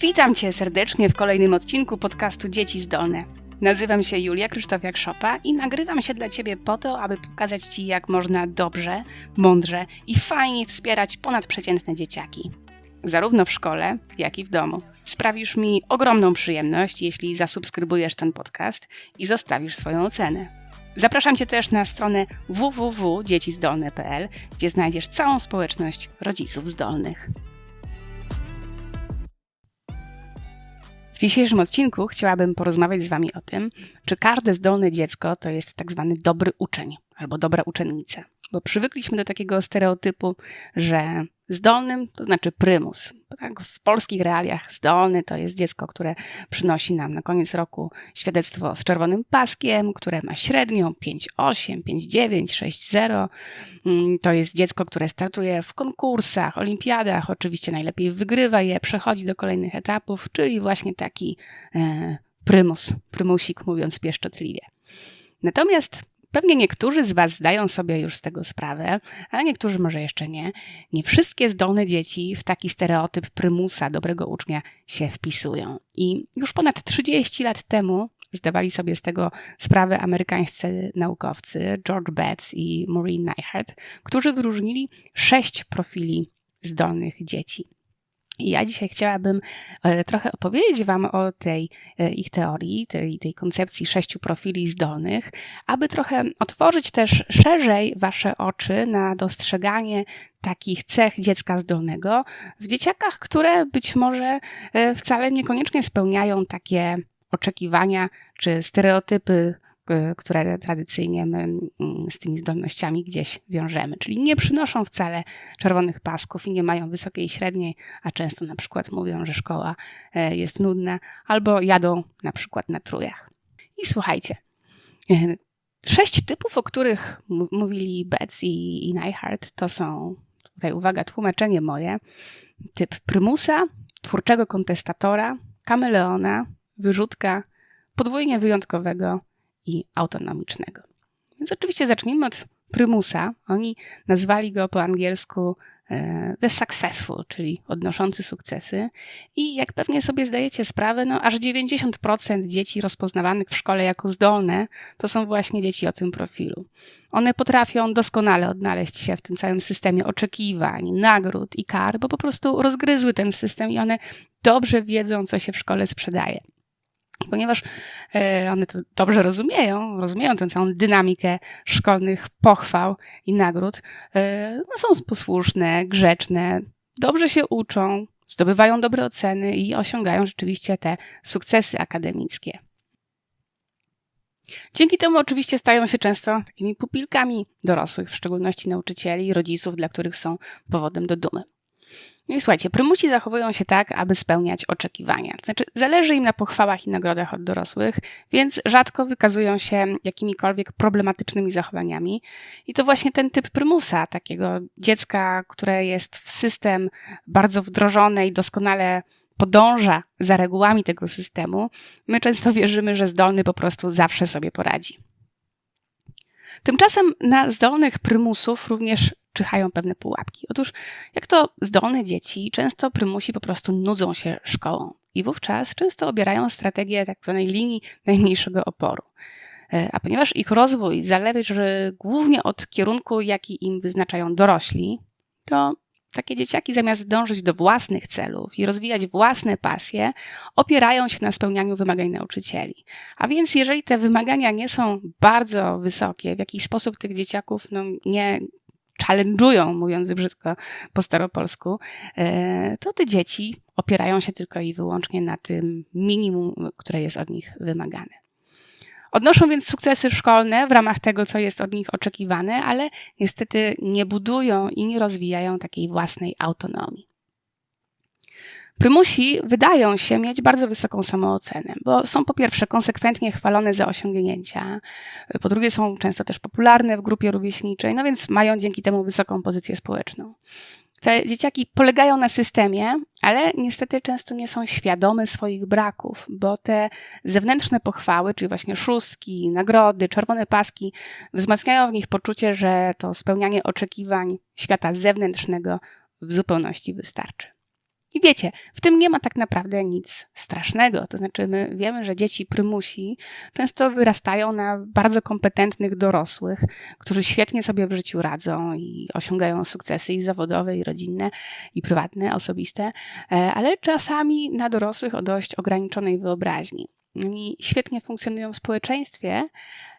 Witam Cię serdecznie w kolejnym odcinku podcastu Dzieci Zdolne. Nazywam się Julia Krzysztofiak-Szopa i nagrywam się dla Ciebie po to, aby pokazać Ci, jak można dobrze, mądrze i fajnie wspierać ponadprzeciętne dzieciaki. Zarówno w szkole, jak i w domu. Sprawisz mi ogromną przyjemność, jeśli zasubskrybujesz ten podcast i zostawisz swoją ocenę. Zapraszam Cię też na stronę www.dziecizdolne.pl, gdzie znajdziesz całą społeczność rodziców zdolnych. W dzisiejszym odcinku chciałabym porozmawiać z Wami o tym, czy każde zdolne dziecko to jest tak zwany dobry uczeń albo dobra uczennica. Bo przywykliśmy do takiego stereotypu, że zdolnym to znaczy prymus. Tak, w polskich realiach zdolny to jest dziecko, które przynosi nam na koniec roku świadectwo z czerwonym paskiem, które ma średnią 5,8, 5,9, 6,0. To jest dziecko, które startuje w konkursach, olimpiadach, oczywiście najlepiej wygrywa je, przechodzi do kolejnych etapów, czyli właśnie taki e, prymus, prymusik mówiąc pieszczotliwie. Natomiast Pewnie niektórzy z Was zdają sobie już z tego sprawę, a niektórzy może jeszcze nie. Nie wszystkie zdolne dzieci w taki stereotyp prymusa, dobrego ucznia się wpisują. I już ponad 30 lat temu zdawali sobie z tego sprawę amerykańscy naukowcy George Betts i Maureen Neihart, którzy wyróżnili sześć profili zdolnych dzieci. I ja dzisiaj chciałabym e, trochę opowiedzieć Wam o tej e, ich teorii, tej, tej koncepcji sześciu profili zdolnych, aby trochę otworzyć też szerzej Wasze oczy na dostrzeganie takich cech dziecka zdolnego w dzieciakach, które być może e, wcale niekoniecznie spełniają takie oczekiwania czy stereotypy które tradycyjnie my mm, z tymi zdolnościami gdzieś wiążemy. Czyli nie przynoszą wcale czerwonych pasków i nie mają wysokiej średniej, a często na przykład mówią, że szkoła e, jest nudna, albo jadą na przykład na trujach. I słuchajcie, e, sześć typów, o których mówili Betts i, i to są, tutaj uwaga, tłumaczenie moje, typ prymusa, twórczego kontestatora, kameleona, wyrzutka, podwójnie wyjątkowego, i autonomicznego. Więc oczywiście zacznijmy od prymusa. Oni nazwali go po angielsku e, the successful, czyli odnoszący sukcesy. I jak pewnie sobie zdajecie sprawę, no aż 90% dzieci rozpoznawanych w szkole jako zdolne to są właśnie dzieci o tym profilu. One potrafią doskonale odnaleźć się w tym całym systemie oczekiwań, nagród i kar, bo po prostu rozgryzły ten system i one dobrze wiedzą, co się w szkole sprzedaje. Ponieważ e, one to dobrze rozumieją, rozumieją tę całą dynamikę szkolnych pochwał i nagród, e, no są posłuszne, grzeczne, dobrze się uczą, zdobywają dobre oceny i osiągają rzeczywiście te sukcesy akademickie. Dzięki temu oczywiście stają się często takimi pupilkami dorosłych, w szczególności nauczycieli i rodziców, dla których są powodem do dumy. No i słuchajcie, prymuci zachowują się tak, aby spełniać oczekiwania. Znaczy, zależy im na pochwałach i nagrodach od dorosłych, więc rzadko wykazują się jakimikolwiek problematycznymi zachowaniami. I to właśnie ten typ prymusa, takiego dziecka, które jest w system bardzo wdrożone i doskonale podąża za regułami tego systemu, my często wierzymy, że zdolny po prostu zawsze sobie poradzi. Tymczasem na zdolnych prymusów również czyhają pewne pułapki. Otóż, jak to zdolne dzieci, często prymusi po prostu nudzą się szkołą i wówczas często obierają strategię tak zwanej linii najmniejszego oporu. E, a ponieważ ich rozwój zależy głównie od kierunku, jaki im wyznaczają dorośli, to takie dzieciaki zamiast dążyć do własnych celów i rozwijać własne pasje, opierają się na spełnianiu wymagań nauczycieli. A więc jeżeli te wymagania nie są bardzo wysokie, w jakiś sposób tych dzieciaków no, nie challenge'ują, mówiąc brzydko po staropolsku, e, to te dzieci opierają się tylko i wyłącznie na tym minimum, które jest od nich wymagane. Odnoszą więc sukcesy szkolne w ramach tego, co jest od nich oczekiwane, ale niestety nie budują i nie rozwijają takiej własnej autonomii. Prymusi wydają się mieć bardzo wysoką samoocenę, bo są po pierwsze konsekwentnie chwalone za osiągnięcia, po drugie są często też popularne w grupie rówieśniczej, no więc mają dzięki temu wysoką pozycję społeczną. Te dzieciaki polegają na systemie, ale niestety często nie są świadome swoich braków, bo te zewnętrzne pochwały, czyli właśnie szóstki, nagrody, czerwone paski, wzmacniają w nich poczucie, że to spełnianie oczekiwań świata zewnętrznego w zupełności wystarczy. I wiecie, w tym nie ma tak naprawdę nic strasznego. To znaczy, my wiemy, że dzieci prymusi często wyrastają na bardzo kompetentnych dorosłych, którzy świetnie sobie w życiu radzą i osiągają sukcesy i zawodowe, i rodzinne, i prywatne, osobiste, e, ale czasami na dorosłych o dość ograniczonej wyobraźni. Oni świetnie funkcjonują w społeczeństwie,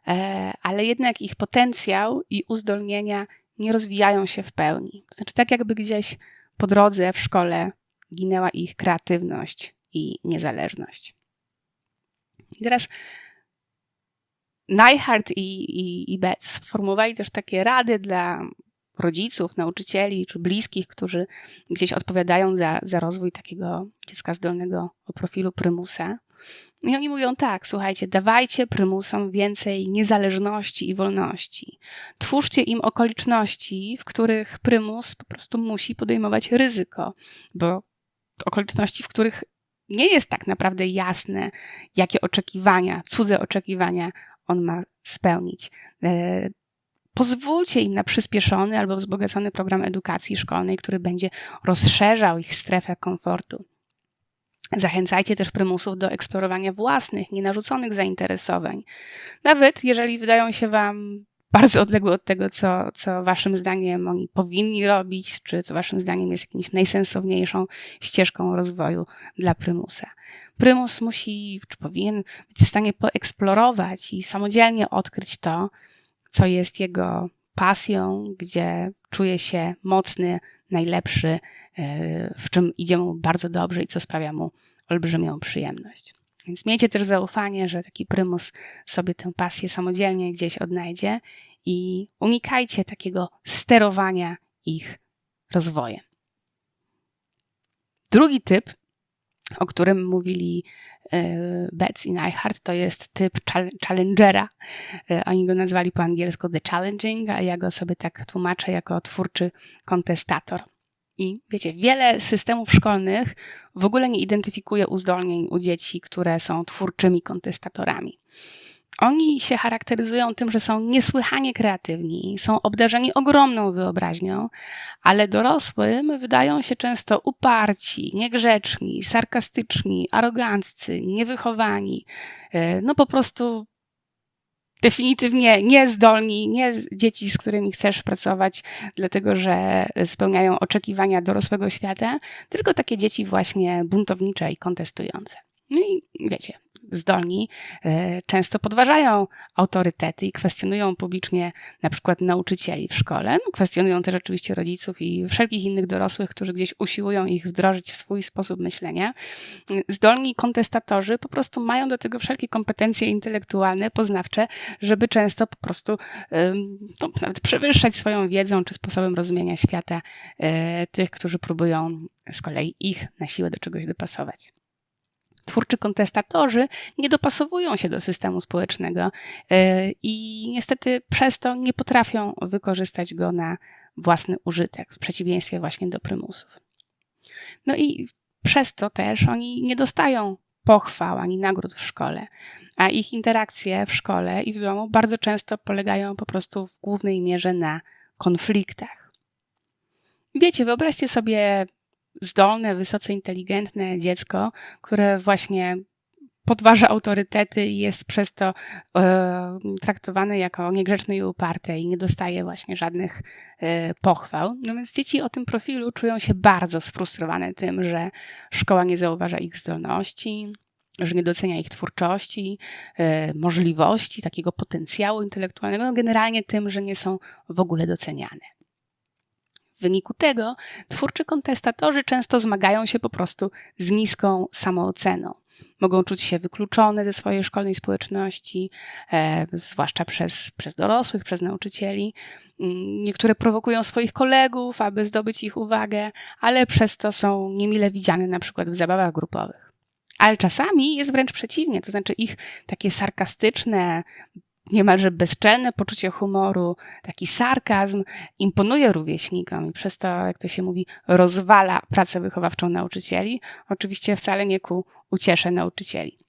e, ale jednak ich potencjał i uzdolnienia nie rozwijają się w pełni. To znaczy, tak jakby gdzieś po drodze w szkole ginęła ich kreatywność i niezależność. I teraz Neihart i, i, i Betz sformułowali też takie rady dla rodziców, nauczycieli czy bliskich, którzy gdzieś odpowiadają za, za rozwój takiego dziecka zdolnego o profilu prymusa. I oni mówią tak, słuchajcie, dawajcie prymusom więcej niezależności i wolności. Twórzcie im okoliczności, w których prymus po prostu musi podejmować ryzyko, bo okoliczności, w których nie jest tak naprawdę jasne, jakie oczekiwania, cudze oczekiwania on ma spełnić. E, pozwólcie im na przyspieszony albo wzbogacony program edukacji szkolnej, który będzie rozszerzał ich strefę komfortu. Zachęcajcie też prymusów do eksplorowania własnych, nienarzuconych zainteresowań. Nawet jeżeli wydają się Wam bardzo odległe od tego, co, co Waszym zdaniem oni powinni robić, czy co Waszym zdaniem jest jakimś najsensowniejszą ścieżką rozwoju dla prymusa. Prymus musi, czy powinien być w stanie poeksplorować i samodzielnie odkryć to, co jest jego pasją, gdzie czuje się mocny, najlepszy, e, w czym idzie mu bardzo dobrze i co sprawia mu olbrzymią przyjemność. Więc miejcie też zaufanie, że taki prymus sobie tę pasję samodzielnie gdzieś odnajdzie i unikajcie takiego sterowania ich rozwojem. Drugi typ, o którym mówili e, Betts i Neihart, to jest typ challengera. E, oni go nazwali po angielsku the challenging, a ja go sobie tak tłumaczę jako twórczy kontestator. I wiecie, wiele systemów szkolnych w ogóle nie identyfikuje uzdolnień u dzieci, które są twórczymi kontestatorami. Oni się charakteryzują tym, że są niesłychanie kreatywni, są obdarzeni ogromną wyobraźnią, ale dorosłym wydają się często uparci, niegrzeczni, sarkastyczni, aroganccy, niewychowani. E, no po prostu definitywnie niezdolni, nie dzieci, z którymi chcesz pracować, dlatego że spełniają oczekiwania dorosłego świata, tylko takie dzieci właśnie buntownicze i kontestujące. No i wiecie, zdolni e, często podważają autorytety i kwestionują publicznie na przykład nauczycieli w szkole. No, kwestionują też oczywiście rodziców i wszelkich innych dorosłych, którzy gdzieś usiłują ich wdrożyć w swój sposób myślenia. Zdolni kontestatorzy po prostu mają do tego wszelkie kompetencje intelektualne, poznawcze, żeby często po prostu no, nawet przewyższać swoją wiedzą czy sposobem rozumienia świata e, tych, którzy próbują z kolei ich na siłę do czegoś dopasować twórczy kontestatorzy nie dopasowują się do systemu społecznego e, i niestety przez to nie potrafią wykorzystać go na własny użytek, w przeciwieństwie właśnie do prymusów. No i przez to też oni nie dostają pochwał ani nagród w szkole, a ich interakcje w szkole i w domu bardzo często polegają po prostu w głównej mierze na konfliktach. Wiecie, wyobraźcie sobie zdolne, wysoce inteligentne dziecko, które właśnie podważa autorytety i jest przez to e, traktowane jako niegrzeczne i uparte i nie dostaje właśnie żadnych e, pochwał. No więc dzieci o tym profilu czują się bardzo sfrustrowane tym, że szkoła nie zauważa ich zdolności, że nie docenia ich twórczości, e, możliwości, takiego potencjału intelektualnego, no generalnie tym, że nie są w ogóle doceniane. W wyniku tego twórczy kontestatorzy często zmagają się po prostu z niską samooceną. Mogą czuć się wykluczone ze swojej szkolnej społeczności, e, zwłaszcza przez, przez dorosłych, przez nauczycieli. Mm, niektóre prowokują swoich kolegów, aby zdobyć ich uwagę, ale przez to są niemile widziane na przykład w zabawach grupowych. Ale czasami jest wręcz przeciwnie, to znaczy ich takie sarkastyczne, niemalże bezczelne poczucie humoru, taki sarkazm imponuje rówieśnikom i przez to, jak to się mówi, rozwala pracę wychowawczą nauczycieli, oczywiście wcale nie ku uciesze nauczycieli.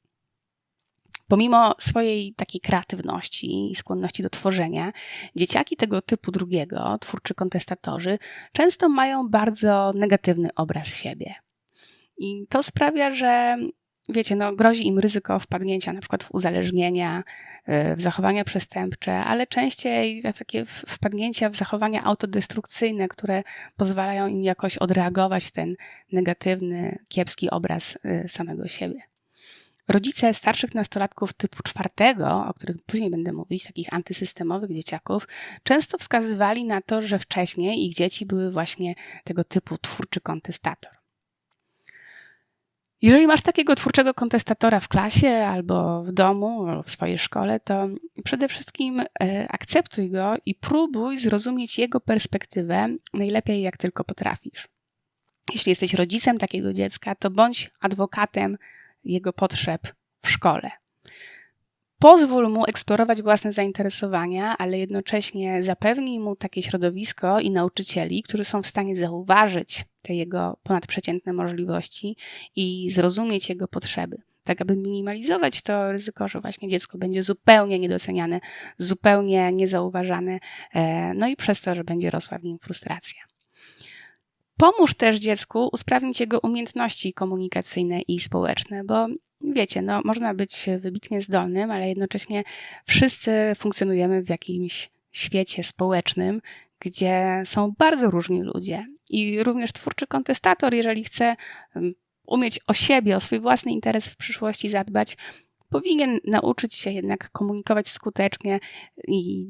Pomimo swojej takiej kreatywności i skłonności do tworzenia, dzieciaki tego typu drugiego, twórczy kontestatorzy, często mają bardzo negatywny obraz siebie. I to sprawia, że wiecie, no, grozi im ryzyko wpadnięcia na przykład w uzależnienia, y, w zachowania przestępcze, ale częściej takie wpadnięcia w zachowania autodestrukcyjne, które pozwalają im jakoś odreagować ten negatywny, kiepski obraz y, samego siebie. Rodzice starszych nastolatków typu czwartego, o których później będę mówić, takich antysystemowych dzieciaków, często wskazywali na to, że wcześniej ich dzieci były właśnie tego typu twórczy kontestator. Jeżeli masz takiego twórczego kontestatora w klasie albo w domu, albo w swojej szkole, to przede wszystkim e, akceptuj go i próbuj zrozumieć jego perspektywę najlepiej jak tylko potrafisz. Jeśli jesteś rodzicem takiego dziecka, to bądź adwokatem jego potrzeb w szkole. Pozwól mu eksplorować własne zainteresowania, ale jednocześnie zapewnij mu takie środowisko i nauczycieli, którzy są w stanie zauważyć te jego ponadprzeciętne możliwości i zrozumieć jego potrzeby. Tak, aby minimalizować to ryzyko, że właśnie dziecko będzie zupełnie niedoceniane, zupełnie niezauważane, e, no i przez to, że będzie rosła w nim frustracja. Pomóż też dziecku usprawnić jego umiejętności komunikacyjne i społeczne, bo wiecie, no, można być wybitnie zdolnym, ale jednocześnie wszyscy funkcjonujemy w jakimś świecie społecznym, gdzie są bardzo różni ludzie. I również twórczy kontestator, jeżeli chce umieć o siebie, o swój własny interes w przyszłości zadbać, powinien nauczyć się jednak komunikować skutecznie i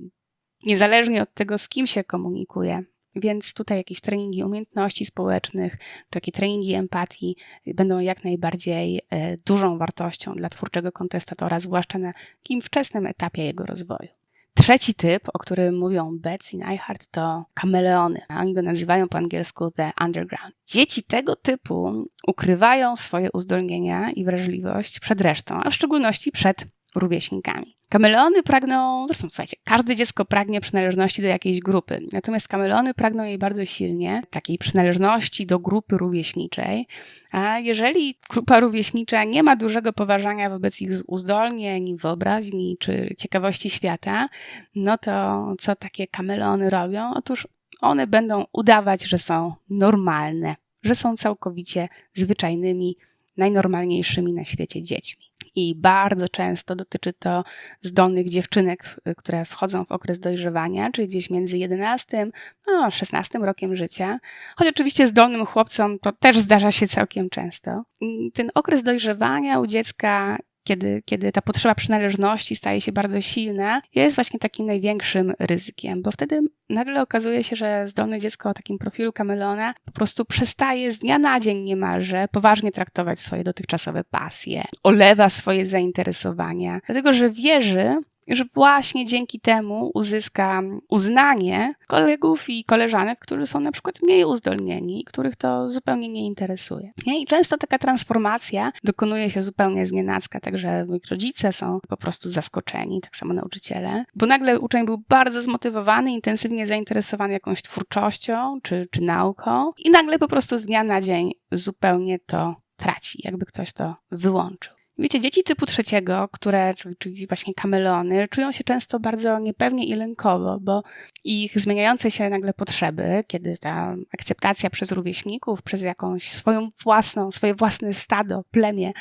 niezależnie od tego, z kim się komunikuje, więc tutaj jakieś treningi umiejętności społecznych, takie treningi empatii będą jak najbardziej e, dużą wartością dla twórczego kontestatora, zwłaszcza na takim wczesnym etapie jego rozwoju. Trzeci typ, o którym mówią Betts i Neihart, to kameleony. Oni go nazywają po angielsku the underground. Dzieci tego typu ukrywają swoje uzdolnienia i wrażliwość przed resztą, a w szczególności przed rówieśnikami. Kameleony pragną, zresztą słuchajcie, każde dziecko pragnie przynależności do jakiejś grupy, natomiast kameleony pragną jej bardzo silnie, takiej przynależności do grupy rówieśniczej, a jeżeli grupa rówieśnicza nie ma dużego poważania wobec ich uzdolnień, wyobraźni czy ciekawości świata, no to co takie kameleony robią? Otóż one będą udawać, że są normalne, że są całkowicie zwyczajnymi, najnormalniejszymi na świecie dziećmi i bardzo często dotyczy to zdolnych dziewczynek, które wchodzą w okres dojrzewania, czyli gdzieś między 11 a 16 rokiem życia. Choć oczywiście zdolnym chłopcom to też zdarza się całkiem często. Ten okres dojrzewania u dziecka kiedy, kiedy ta potrzeba przynależności staje się bardzo silna, jest właśnie takim największym ryzykiem, bo wtedy nagle okazuje się, że zdolne dziecko o takim profilu kameleona po prostu przestaje z dnia na dzień niemalże poważnie traktować swoje dotychczasowe pasje, olewa swoje zainteresowania, dlatego że wierzy, że właśnie dzięki temu uzyska uznanie kolegów i koleżanek, którzy są na przykład mniej uzdolnieni, których to zupełnie nie interesuje. I często taka transformacja dokonuje się zupełnie z nienacka, także rodzice są po prostu zaskoczeni, tak samo nauczyciele, bo nagle uczeń był bardzo zmotywowany, intensywnie zainteresowany jakąś twórczością czy, czy nauką i nagle po prostu z dnia na dzień zupełnie to traci, jakby ktoś to wyłączył. Wiecie, dzieci typu trzeciego, które, czyli, właśnie kameleony, czują się często bardzo niepewnie i lękowo, bo ich zmieniające się nagle potrzeby, kiedy ta akceptacja przez rówieśników, przez jakąś swoją własną, swoje własne stado, plemię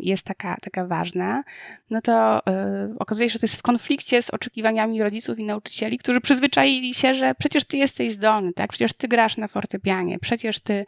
jest taka, taka ważna, no to e, okazuje się, że to jest w konflikcie z oczekiwaniami rodziców i nauczycieli, którzy przyzwyczaili się, że przecież ty jesteś zdolny, tak? Przecież ty grasz na fortepianie, przecież ty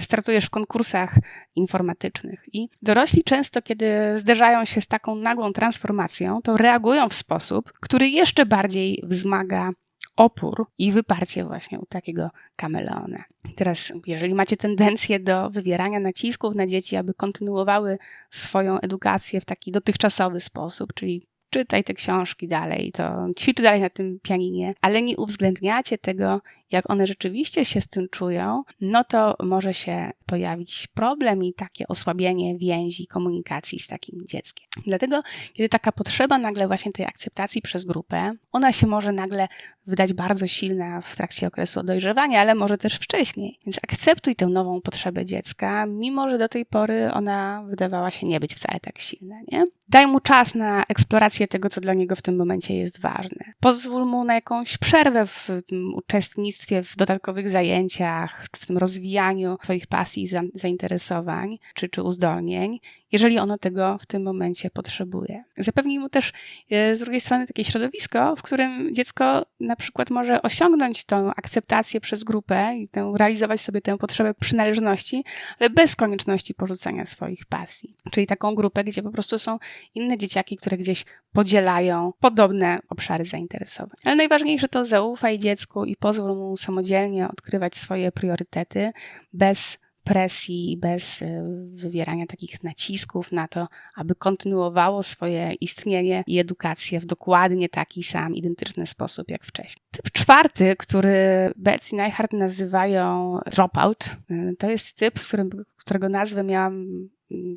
startujesz w konkursach informatycznych. I dorośli często, kiedy zderzają się z taką nagłą transformacją, to reagują w sposób, który jeszcze bardziej wzmaga opór i wyparcie właśnie u takiego kameleona. Teraz, jeżeli macie tendencję do wywierania nacisków na dzieci, aby kontynuowały swoją edukację w taki dotychczasowy sposób, czyli czytaj te książki dalej, to ćwicz dalej na tym pianinie, ale nie uwzględniacie tego, jak one rzeczywiście się z tym czują, no to może się pojawić problem i takie osłabienie więzi komunikacji z takim dzieckiem. Dlatego, kiedy taka potrzeba nagle właśnie tej akceptacji przez grupę, ona się może nagle wydać bardzo silna w trakcie okresu dojrzewania, ale może też wcześniej. Więc akceptuj tę nową potrzebę dziecka, mimo że do tej pory ona wydawała się nie być wcale tak silna, nie? Daj mu czas na eksplorację tego, co dla niego w tym momencie jest ważne. Pozwól mu na jakąś przerwę w tym uczestnictwie uczestnictwie w dodatkowych zajęciach, w tym rozwijaniu Twoich pasji, zainteresowań czy, czy uzdolnień, jeżeli ono tego w tym momencie potrzebuje. Zapewnij mu też e, z drugiej strony takie środowisko, w którym dziecko na przykład może osiągnąć tą akceptację przez grupę i tę, realizować sobie tę potrzebę przynależności, ale bez konieczności porzucania swoich pasji. Czyli taką grupę, gdzie po prostu są inne dzieciaki, które gdzieś podzielają podobne obszary zainteresowań. Ale najważniejsze to zaufaj dziecku i pozwól mu samodzielnie odkrywać swoje priorytety bez presji, bez y, wywierania takich nacisków na to, aby kontynuowało swoje istnienie i edukację w dokładnie taki sam, identyczny sposób jak wcześniej. Typ czwarty, który Betsy i Neihart nazywają dropout, y, to jest typ, z którym, którego nazwę miałam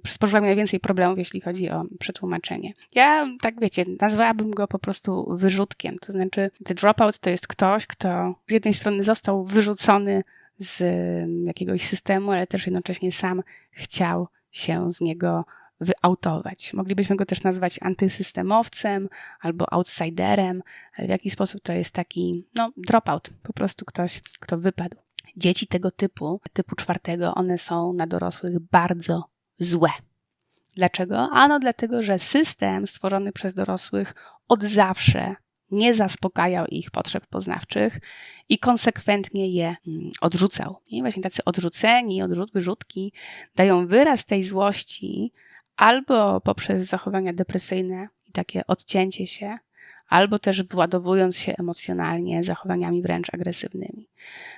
spożywam najwięcej problemów, jeśli chodzi o przetłumaczenie. Ja, tak wiecie, nazwałabym go po prostu wyrzutkiem. To znaczy, the dropout to jest ktoś, kto z jednej strony został wyrzucony z jakiegoś systemu, ale też jednocześnie sam chciał się z niego wyautować. Moglibyśmy go też nazwać antysystemowcem albo outsiderem, ale w jaki sposób to jest taki, no, dropout, po prostu ktoś, kto wypadł. Dzieci tego typu, typu czwartego, one są na dorosłych bardzo złe. Dlaczego? Ano dlatego, że system stworzony przez dorosłych od zawsze nie zaspokajał ich potrzeb poznawczych i konsekwentnie je mm, odrzucał. I właśnie tacy odrzuceni, odrzut, wyrzutki dają wyraz tej złości albo poprzez zachowania depresyjne i takie odcięcie się, albo też władowując się emocjonalnie zachowaniami wręcz agresywnymi.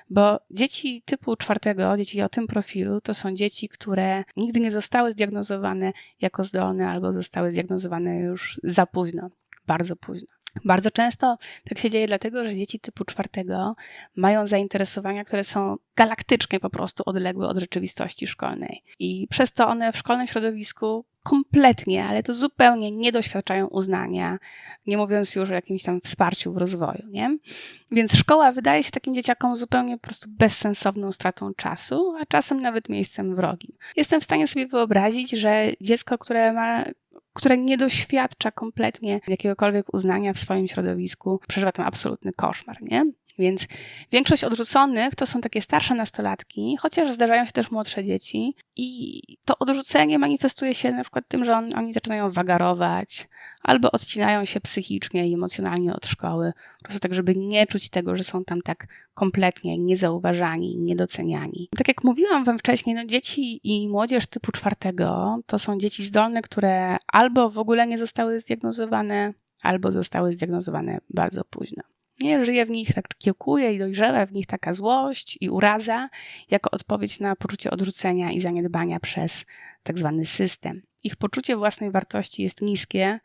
Bo dzieci typu czwartego, dzieci o tym profilu, to są dzieci, które nigdy nie zostały zdiagnozowane jako zdolne albo zostały zdiagnozowane już za późno, bardzo późno. Bardzo często tak się dzieje dlatego, że dzieci typu czwartego mają zainteresowania, które są galaktycznie po prostu odległe od rzeczywistości szkolnej. I przez to one w szkolnym środowisku kompletnie, ale to zupełnie nie doświadczają uznania, nie mówiąc już o jakimś tam wsparciu w rozwoju, nie? Więc szkoła wydaje się takim dzieciakom zupełnie po prostu bezsensowną stratą czasu, a czasem nawet miejscem wrogim. Jestem w stanie sobie wyobrazić, że dziecko, które ma które nie doświadcza kompletnie jakiegokolwiek uznania w swoim środowisku, przeżywa tam absolutny koszmar, nie? Więc większość odrzuconych to są takie starsze nastolatki, chociaż zdarzają się też młodsze dzieci. I to odrzucenie manifestuje się na przykład tym, że on, oni zaczynają wagarować, albo odcinają się psychicznie i emocjonalnie od szkoły, po prostu tak, żeby nie czuć tego, że są tam tak kompletnie niezauważani, niedoceniani. Tak jak mówiłam wam wcześniej, no dzieci i młodzież typu czwartego to są dzieci zdolne, które albo w ogóle nie zostały zdiagnozowane, albo zostały zdiagnozowane bardzo późno. Nie żyje w nich, tak kiełkuje i dojrzewa w nich taka złość i uraza, jako odpowiedź na poczucie odrzucenia i zaniedbania przez tak zwany system. Ich poczucie własnej wartości jest niskie.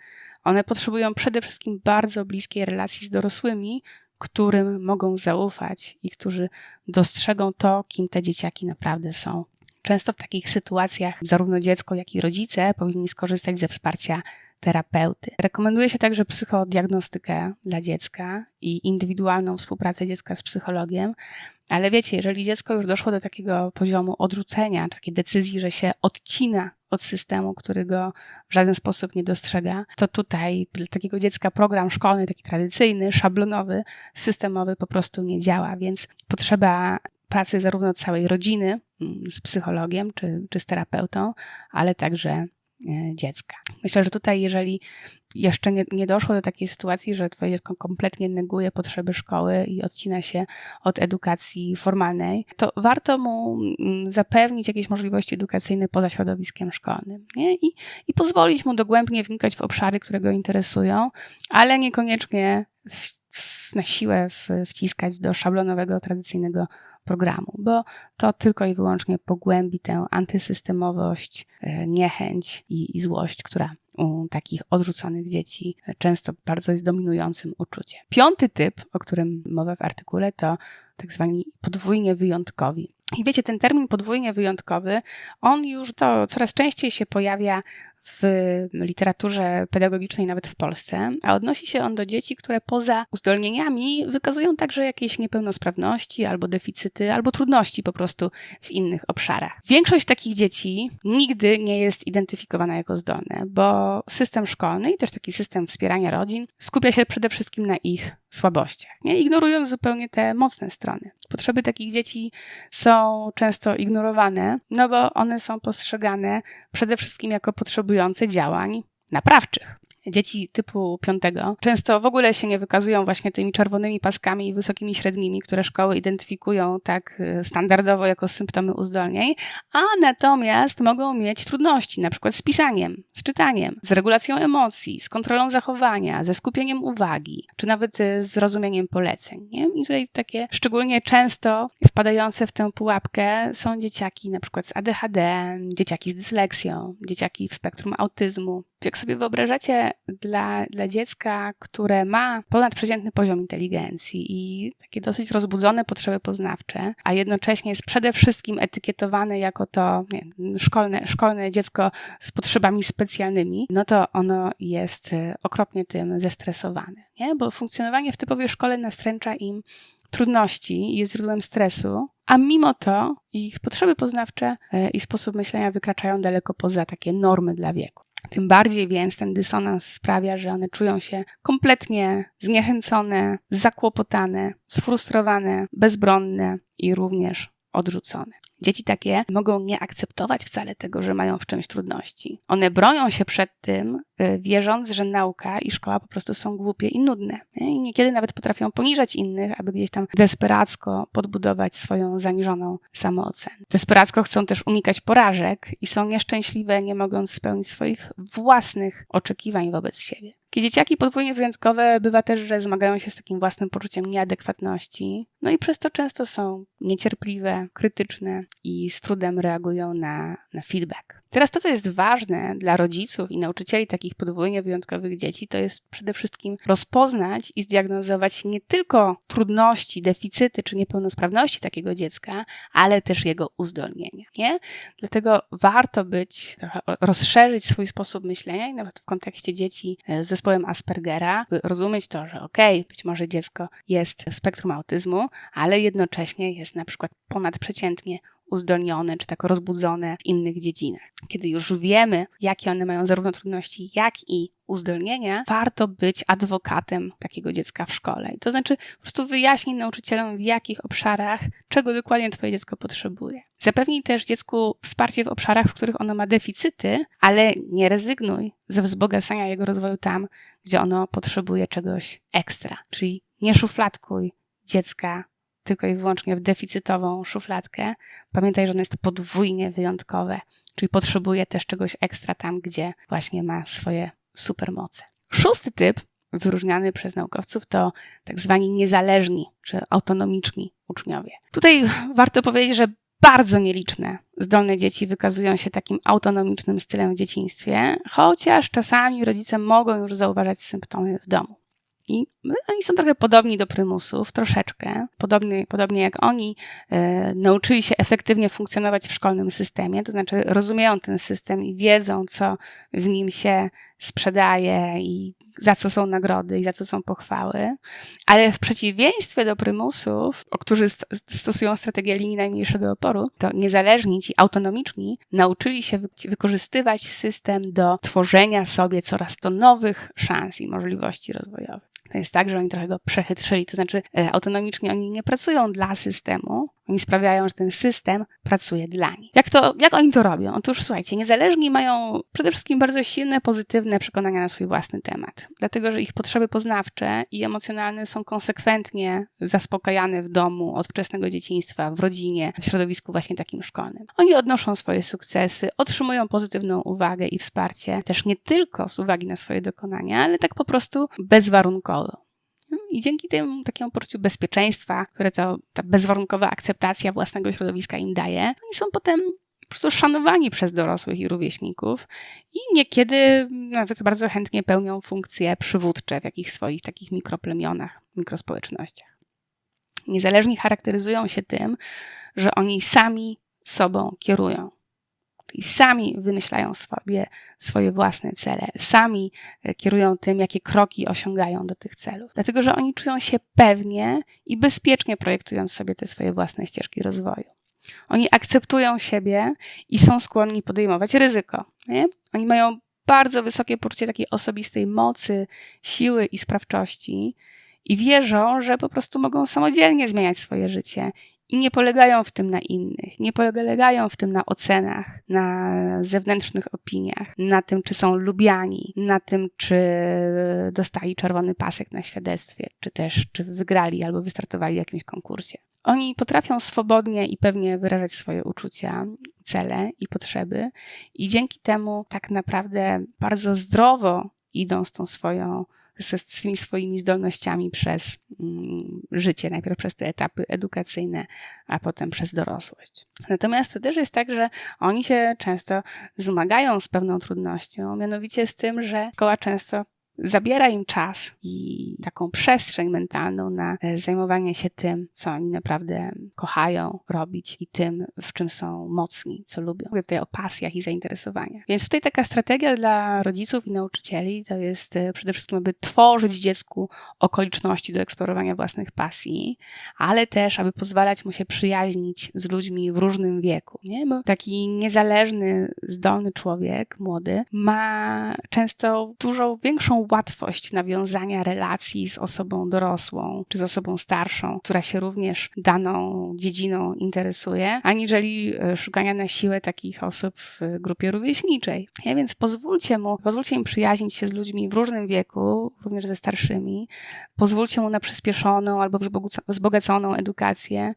One potrzebują przede wszystkim bardzo bliskiej relacji z dorosłymi, którym mogą zaufać i którzy dostrzegą to, kim te dzieciaki naprawdę są. Często w takich sytuacjach zarówno dziecko, jak i rodzice powinni skorzystać ze wsparcia terapeuty. Rekomenduje się także psychodiagnostykę dla dziecka i indywidualną współpracę dziecka z psychologiem, ale wiecie, jeżeli dziecko już doszło do takiego poziomu odrzucenia, takiej decyzji, że się odcina od systemu, który go w żaden sposób nie dostrzega, to tutaj dla takiego dziecka program szkolny, taki tradycyjny, szablonowy, systemowy po prostu nie działa, więc potrzeba pracy zarówno całej rodziny mm, z psychologiem czy, czy z terapeutą, ale także E, dziecka. Myślę, że tutaj, jeżeli jeszcze nie, nie, doszło do takiej sytuacji, że twoje dziecko kompletnie neguje potrzeby szkoły i odcina się od edukacji formalnej, to warto mu mm, zapewnić jakieś możliwości edukacyjne poza środowiskiem szkolnym nie? I, i pozwolić mu dogłębnie wnikać w obszary, które go interesują, ale niekoniecznie w, na siłę w, wciskać do szablonowego, tradycyjnego programu, bo to tylko i wyłącznie pogłębi tę antysystemowość, e, niechęć i, i złość, która u takich odrzuconych dzieci często bardzo jest dominującym uczuciem. Piąty typ, o którym mowa w artykule, to tak zwani podwójnie wyjątkowi. I wiecie, ten termin podwójnie wyjątkowy, on już to coraz częściej się pojawia w literaturze pedagogicznej, nawet w Polsce, a odnosi się on do dzieci, które poza uzdolnieniami wykazują także jakieś niepełnosprawności albo deficyty, albo trudności po prostu w innych obszarach. Większość takich dzieci nigdy nie jest identyfikowana jako zdolne, bo system szkolny i też taki system wspierania rodzin skupia się przede wszystkim na ich słabościach, nie? ignorując zupełnie te mocne strony. Potrzeby takich dzieci są często ignorowane, no bo one są postrzegane przede wszystkim jako potrzebujące działań naprawczych dzieci typu piątego często w ogóle się nie wykazują właśnie tymi czerwonymi paskami i wysokimi średnimi, które szkoły identyfikują tak y, standardowo jako symptomy uzdolnień, a natomiast mogą mieć trudności, na przykład z pisaniem, z czytaniem, z regulacją emocji, z kontrolą zachowania, ze skupieniem uwagi, czy nawet y, z rozumieniem poleceń. Nie? I tutaj takie szczególnie często wpadające w tę pułapkę są dzieciaki na przykład z ADHD, dzieciaki z dysleksją, dzieciaki w spektrum autyzmu, jak sobie wyobrażacie, dla, dla dziecka, które ma ponadprzeciętny poziom inteligencji i takie dosyć rozbudzone potrzeby poznawcze, a jednocześnie jest przede wszystkim etykietowane jako to nie, szkolne, szkolne dziecko z potrzebami specjalnymi, no to ono jest e, okropnie tym zestresowane, nie? bo funkcjonowanie w typowej szkole nastręcza im trudności, jest źródłem stresu, a mimo to ich potrzeby poznawcze e, i sposób myślenia wykraczają daleko poza takie normy dla wieku. Tym bardziej więc ten dysonans sprawia, że one czują się kompletnie zniechęcone, zakłopotane, sfrustrowane, bezbronne i również odrzucone. Dzieci takie mogą nie akceptować wcale tego, że mają w czymś trudności. One bronią się przed tym, y, wierząc, że nauka i szkoła po prostu są głupie i nudne. I niekiedy nawet potrafią poniżać innych, aby gdzieś tam desperacko podbudować swoją zaniżoną samoocenę. Desperacko chcą też unikać porażek i są nieszczęśliwe, nie mogąc spełnić swoich własnych oczekiwań wobec siebie. Takie dzieciaki podwójnie wyjątkowe bywa też, że zmagają się z takim własnym poczuciem nieadekwatności, no i przez to często są niecierpliwe, krytyczne i z trudem reagują na, na feedback. Teraz to, co jest ważne dla rodziców i nauczycieli takich podwójnie wyjątkowych dzieci, to jest przede wszystkim rozpoznać i zdiagnozować nie tylko trudności, deficyty czy niepełnosprawności takiego dziecka, ale też jego uzdolnienia. Nie? Dlatego warto być, trochę rozszerzyć swój sposób myślenia i nawet w kontekście dzieci z zespołem Aspergera, by rozumieć to, że okej, okay, być może dziecko jest spektrum autyzmu, ale jednocześnie jest na przykład ponadprzeciętnie uzdolnione czy tak rozbudzone w innych dziedzinach. Kiedy już wiemy, jakie one mają zarówno trudności, jak i uzdolnienia, warto być adwokatem takiego dziecka w szkole. I to znaczy po prostu wyjaśnij nauczycielom, w jakich obszarach, czego dokładnie Twoje dziecko potrzebuje. Zapewnij też dziecku wsparcie w obszarach, w których ono ma deficyty, ale nie rezygnuj ze wzbogacania jego rozwoju tam, gdzie ono potrzebuje czegoś ekstra. Czyli nie szufladkuj dziecka tylko i wyłącznie w deficytową szufladkę. Pamiętaj, że ono jest podwójnie wyjątkowe, czyli potrzebuje też czegoś ekstra tam, gdzie właśnie ma swoje supermoce. Szósty typ, wyróżniany przez naukowców, to tak zwani niezależni czy autonomiczni uczniowie. Tutaj warto powiedzieć, że bardzo nieliczne zdolne dzieci wykazują się takim autonomicznym stylem w dzieciństwie, chociaż czasami rodzice mogą już zauważać symptomy w domu. I oni są trochę podobni do prymusów, troszeczkę. Podobnie, podobnie jak oni e, nauczyli się efektywnie funkcjonować w szkolnym systemie, to znaczy rozumieją ten system i wiedzą, co w nim się sprzedaje i za co są nagrody i za co są pochwały. Ale w przeciwieństwie do prymusów, o którzy stosują strategię linii najmniejszego oporu, to niezależni, ci autonomiczni, nauczyli się wykorzystywać system do tworzenia sobie coraz to nowych szans i możliwości rozwojowych. To jest tak, że oni trochę go przechytrzyli, to znaczy e, autonomicznie oni nie pracują dla systemu, oni sprawiają, że ten system pracuje dla nich. Jak, to, jak oni to robią? Otóż słuchajcie, niezależni mają przede wszystkim bardzo silne, pozytywne przekonania na swój własny temat. Dlatego, że ich potrzeby poznawcze i emocjonalne są konsekwentnie zaspokajane w domu od wczesnego dzieciństwa, w rodzinie, w środowisku właśnie takim szkolnym. Oni odnoszą swoje sukcesy, otrzymują pozytywną uwagę i wsparcie, też nie tylko z uwagi na swoje dokonania, ale tak po prostu bezwarunkowo. I dzięki temu takiemu poczuciu bezpieczeństwa, które to ta bezwarunkowa akceptacja własnego środowiska im daje, oni są potem po prostu szanowani przez dorosłych i rówieśników i niekiedy nawet bardzo chętnie pełnią funkcje przywódcze w jakichś swoich takich mikroplemionach, mikrospołecznościach. Niezależni charakteryzują się tym, że oni sami sobą kierują. Czyli sami wymyślają sobie swoje własne cele, sami e, kierują tym, jakie kroki osiągają do tych celów, dlatego że oni czują się pewnie i bezpiecznie projektując sobie te swoje własne ścieżki rozwoju. Oni akceptują siebie i są skłonni podejmować ryzyko. Nie? Oni mają bardzo wysokie poczucie takiej osobistej mocy, siły i sprawczości i wierzą, że po prostu mogą samodzielnie zmieniać swoje życie i nie polegają w tym na innych, nie polegają w tym na ocenach, na zewnętrznych opiniach, na tym, czy są lubiani, na tym, czy dostali czerwony pasek na świadectwie, czy też, czy wygrali albo wystartowali w jakimś konkursie. Oni potrafią swobodnie i pewnie wyrażać swoje uczucia, cele i potrzeby, i dzięki temu tak naprawdę bardzo zdrowo idą z tą swoją z, z tymi swoimi zdolnościami przez mm, życie, najpierw przez te etapy edukacyjne, a potem przez dorosłość. Natomiast to też jest tak, że oni się często zmagają z pewną trudnością, mianowicie z tym, że szkoła często zabiera im czas i taką przestrzeń mentalną na e, zajmowanie się tym, co oni naprawdę kochają robić i tym, w czym są mocni, co lubią. Mówię tutaj o pasjach i zainteresowaniach. Więc tutaj taka strategia dla rodziców i nauczycieli to jest e, przede wszystkim, aby tworzyć dziecku okoliczności do eksplorowania własnych pasji, ale też, aby pozwalać mu się przyjaźnić z ludźmi w różnym wieku. Nie? Bo taki niezależny, zdolny człowiek, młody, ma często dużo większą łatwość nawiązania relacji z osobą dorosłą czy z osobą starszą, która się również daną dziedziną interesuje, aniżeli e, szukania na siłę takich osób w grupie rówieśniczej. Ja więc pozwólcie mu, pozwólcie im przyjaźnić się z ludźmi w różnym wieku, również ze starszymi, pozwólcie mu na przyspieszoną albo wzbogaconą edukację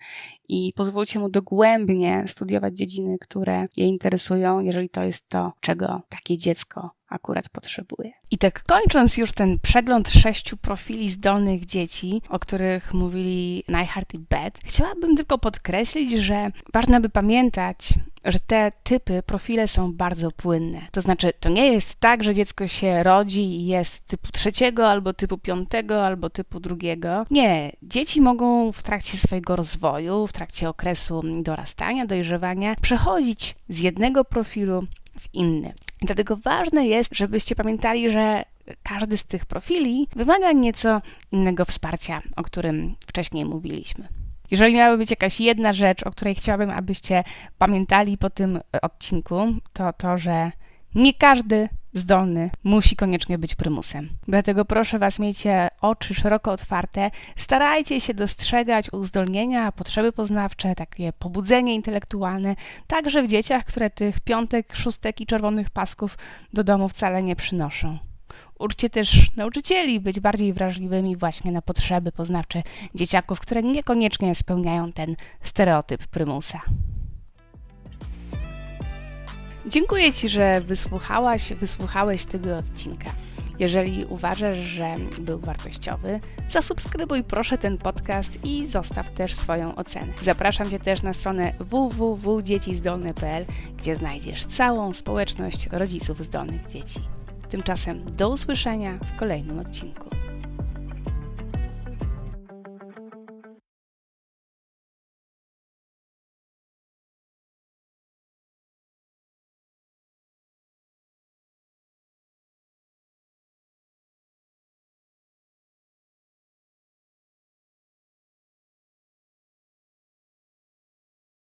i pozwólcie mu dogłębnie studiować dziedziny, które je interesują, jeżeli to jest to, czego takie dziecko akurat potrzebuje. I tak kończąc już ten przegląd sześciu profili zdolnych dzieci, o których mówili Nyhart i Beth, chciałabym tylko podkreślić, że ważne by pamiętać, że te typy, profile są bardzo płynne. To znaczy, to nie jest tak, że dziecko się rodzi i jest typu trzeciego, albo typu piątego, albo typu drugiego. Nie, dzieci mogą w trakcie swojego rozwoju, w trakcie okresu dorastania, dojrzewania, przechodzić z jednego profilu w inny. Dlatego ważne jest, żebyście pamiętali, że każdy z tych profili wymaga nieco innego wsparcia, o którym wcześniej mówiliśmy. Jeżeli miałaby być jakaś jedna rzecz, o której chciałabym, abyście pamiętali po tym odcinku, to to, że nie każdy zdolny musi koniecznie być prymusem. Dlatego proszę Was, miejcie oczy szeroko otwarte, starajcie się dostrzegać uzdolnienia, potrzeby poznawcze, takie pobudzenie intelektualne, także w dzieciach, które tych piątek, szóstek i czerwonych pasków do domu wcale nie przynoszą. Uczcie też nauczycieli być bardziej wrażliwymi właśnie na potrzeby poznawcze dzieciaków, które niekoniecznie spełniają ten stereotyp prymusa. Dziękuję Ci, że wysłuchałaś, wysłuchałeś tego odcinka. Jeżeli uważasz, że był wartościowy, zasubskrybuj proszę ten podcast i zostaw też swoją ocenę. Zapraszam Cię też na stronę www.dziecizdolne.pl, gdzie znajdziesz całą społeczność rodziców zdolnych dzieci. Tymczasem do usłyszenia w kolejnym odcinku.